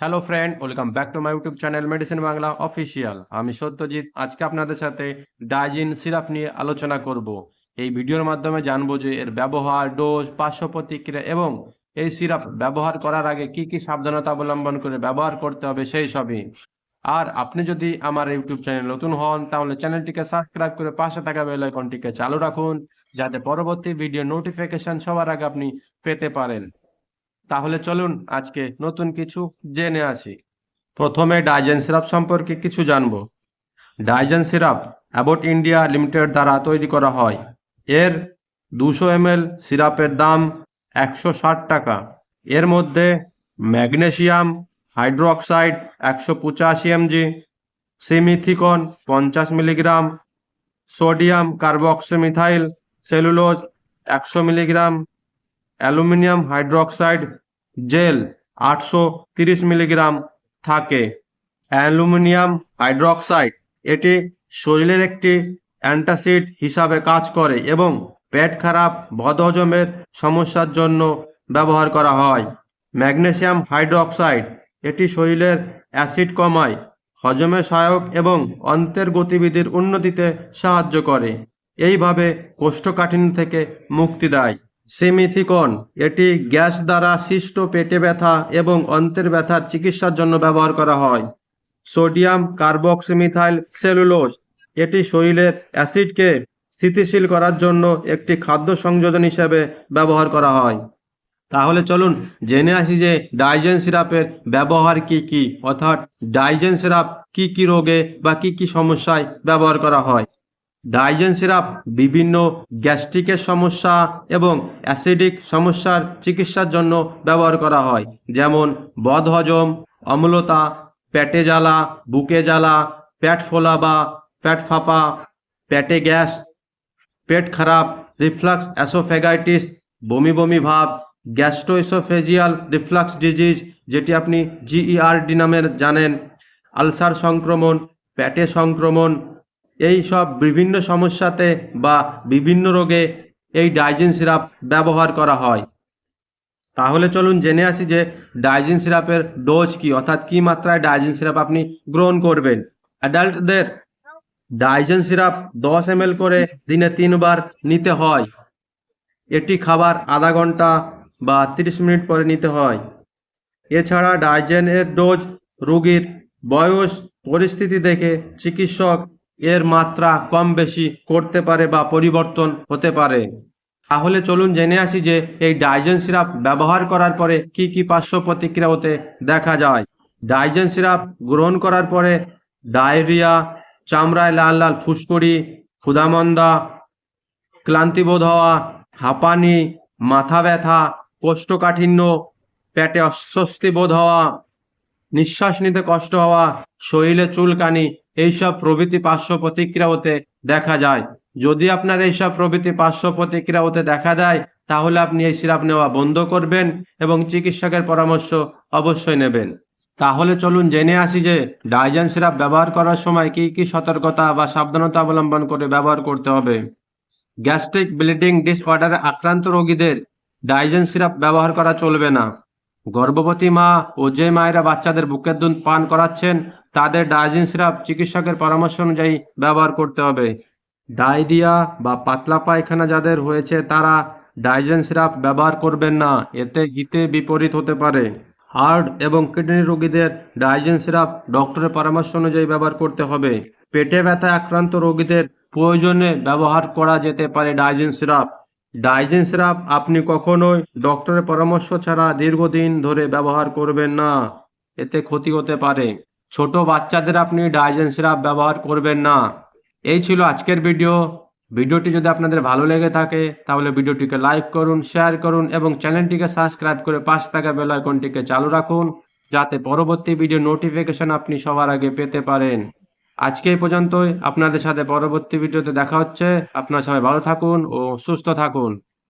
Hello friend welcome back to my YouTube channel medicine Bangla official আমি সত্যজিৎ। আজকে আপনাদের সাথে ডাইজিন সিরাপ নিয়ে আলোচনা করব। এই ভিডিওর মাধ্যমে জানব যে এর ব্যবহার ডোজ পার্শ্ব প্রতিক্রিয়া এবং এই সিরাপ ব্যবহার করার আগে কি কি সাবধানতা অবলম্বন করে ব্যবহার করতে হবে সেই সবই। আর আপনি যদি আমার ইউটিউব চ্যানেল নতুন হন, তাহলে চ্যানেলটিকে সাবস্ক্রাইব করে পাশে থাকা বেল আইকনটিকে চালু রাখুন, যাতে পরবর্তী ভিডিও নোটিফিকেশন সবার আগে আপনি পেতে পারেন। তাহলে চলুন আজকে নতুন কিছু জেনে আসি। প্রথমে ডাইজেন সিরাপ সম্পর্কে কিছু জানব। Digene syrup Abbott India limited দ্বারা তৈরি করা হয়। এর দুশো এমএল সিরাপের দাম একশো ষাট টাকা। এর মধ্যে ম্যাগনেসিয়াম, হাইড্রোক্সাইড একশো পঁচাশি এমজি, সিমিথিকন পঞ্চাশ মিলিগ্রাম, সোডিয়াম কার্বক্সিমিথাইল সেলুলোজ একশো মিলিগ্রাম, অ্যালুমিনিয়াম হাইড্রোক্সাইড জেল আটশো মিলিগ্রাম থাকে। অ্যালুমিনিয়াম হাইড্রোক্সাইড, এটি শরীরের একটি অ্যান্টাসিড হিসাবে কাজ করে এবং পেট খারাপ বদহজমের সমস্যার জন্য ব্যবহার করা হয়। ম্যাগনেসিয়াম হাইড্রোক্সাইড, এটি শরীরের অ্যাসিড কমায়, হজমে সহায়ক এবং অন্তের গতিবিধির উন্নতিতে সাহায্য করে। এইভাবে কোষ্ঠকাঠিন্য থেকে মুক্তি দেয়। সিমিথিকন, এটি গ্যাস দ্বারা সৃষ্ট পেটে ব্যথা এবং অন্ত্রের ব্যথার চিকিৎসার জন্য ব্যবহার করা হয়। সোডিয়াম কার্বক্সিমিথাইল সেলুলোজ, এটি শরীরের অ্যাসিডকে স্থিতিশীল করার জন্য একটি খাদ্য সংযোজন হিসেবে ব্যবহার করা হয়। তাহলে চলুন জেনে আসি যে ডাইজেন সিরাপের ব্যবহার কি কি, অর্থাৎ ডাইজেন সিরাপ কি কি রোগে বা কি কি সমস্যায় ব্যবহার করা হয়। ডাইজেন সিরাপ বিভিন্ন গ্যাস্ট্রিকের সমস্যা এবং অ্যাসিডিক সমস্যার চিকিৎসার জন্য ব্যবহার করা হয়। যেমন বদহজম, অম্লতা, পেটে জ্বালা, বুকে জ্বালা, পেট ফোলা বা পেট ফাঁপা, পেটে গ্যাস, পেট খারাপ, রিফ্লাক্স অ্যাসোফেগাইটিস, বমি বমি ভাব গ্যাস্ট্রোইসোফেজিয়াল রিফ্লাক্স ডিজিজ, যেটি আপনি জিইআরডি নামের জানেন, আলসার সংক্রমণ, পেটে সংক্রমণ এই সব বিভিন্ন সমস্যাতে বা বিভিন্ন রোগে এই ডাইজিন সিরাপ ব্যবহার করা হয়। তাহলে চলুন জেনে আসি যে ডাইজিন সিরাপের ডোজ কি, অর্থাৎ কি মাত্রায় ডাইজিন সিরাপ আপনি গ্রহণ করবেন। অ্যাডাল্টদের ডাইজেন সিরাপ দশ এম করে দিনে তিনবার নিতে হয়। এটি খাবার আধা ঘণ্টা বা তিরিশ মিনিট পরে নিতে হয়। এছাড়া ডাইজেনের ডোজ রোগীর বয়স, পরিস্থিতি দেখে চিকিৎসক এর মাত্রা কম বেশি করতে পারে বা পরিবর্তন হতে পারে। তাহলে চলুন জেনে আসি যে এই ডাইজেন সিরাপ ব্যবহার করার পরে কি কি পার্শ্ব প্রতিক্রিয়া হতে দেখা যায়। ডাইজেন সিরাপ গ্রহণ করার পরে ডায়রিয়া, চামড়ায় লাল লাল ফুসকুড়ি, ক্ষুধামন্দা, ক্লান্তিবোধ হওয়া, হাঁপানি, মাথা ব্যথা, কোষ্ঠকাঠিন্য, পেটে অস্বস্তি বোধ হওয়া, নিঃশ্বাস নিতে কষ্ট হওয়া, শরীরে চুলকানি এইসব প্রভৃতি পার্শ্ব প্রতিক্রিয়া হতে দেখা যায়। যদি আপনার এইসব প্রভৃতি পার্শ্ব প্রতিক্রিয়া হতে দেখা যায় তাহলে আপনি এই সিরাপ নেওয়া বন্ধ করবেন এবং চিকিৎসকের পরামর্শ অবশ্যই নেবেন। তাহলে চলুন জেনে আসি যে ডাইজেন সিরাপ ব্যবহার করার সময় কি কি সতর্কতা বা সাবধানতা অবলম্বন করে ব্যবহার করতে হবে। গ্যাস্ট্রিক ব্লিডিং ডিসঅর্ডারে আক্রান্ত রোগীদের ডাইজেন সিরাপ ব্যবহার করা চলবে না। গর্ভবতী মা ও যে মায়েরা বাচ্চাদের বুকের দুধ পান করাচ্ছেন তাদের ডাইজেন সিরাপ চিকিৎসকের পরামর্শ অনুযায়ী ব্যবহার করতে হবে। ডায়রিয়া বা পাতলা পায়খানা যাদের হয়েছে, তারা ডাইজেন সিরাপ ব্যবহার করবেন না। এতে হিতে বিপরীত হতে পারে। হার্ট এবং কিডনি রোগীদের ডাইজেন সিরাপ ডক্টরের পরামর্শ অনুযায়ী ব্যবহার করতে হবে। পেটে ব্যথা আক্রান্ত রোগীদের প্রয়োজনে ব্যবহার করা যেতে পারে ডাইজেন সিরাপ ডাইজেন সিরাপ আপনি কখনোই ডক্টরের পরামর্শ ছাড়া দীর্ঘদিন ধরে ব্যবহার করবেন না। এতে ক্ষতি হতে পারে। ছোট বাচ্চাদের আপনি ডাইজেন সিরাপ ব্যবহার করবেন না। এই ছিল আজকের ভিডিও ভিডিওটি যদি আপনাদের ভালো লেগে থাকে, তাহলে ভিডিওটিকে লাইক করুন শেয়ার করুন এবং চ্যানেলটিকে সাবস্ক্রাইব করে পাশে থাকা বেল আইকনটিকে চালু রাখুন, যাতে পরবর্তী ভিডিও নোটিফিকেশন আপনি সবার আগে পেতে পারেন। আজকে এই পর্যন্তই। আপনাদের সাথে পরবর্তী ভিডিওতে দেখা হচ্ছে। আপনারা সবাই ভালো থাকুন ও সুস্থ থাকুন।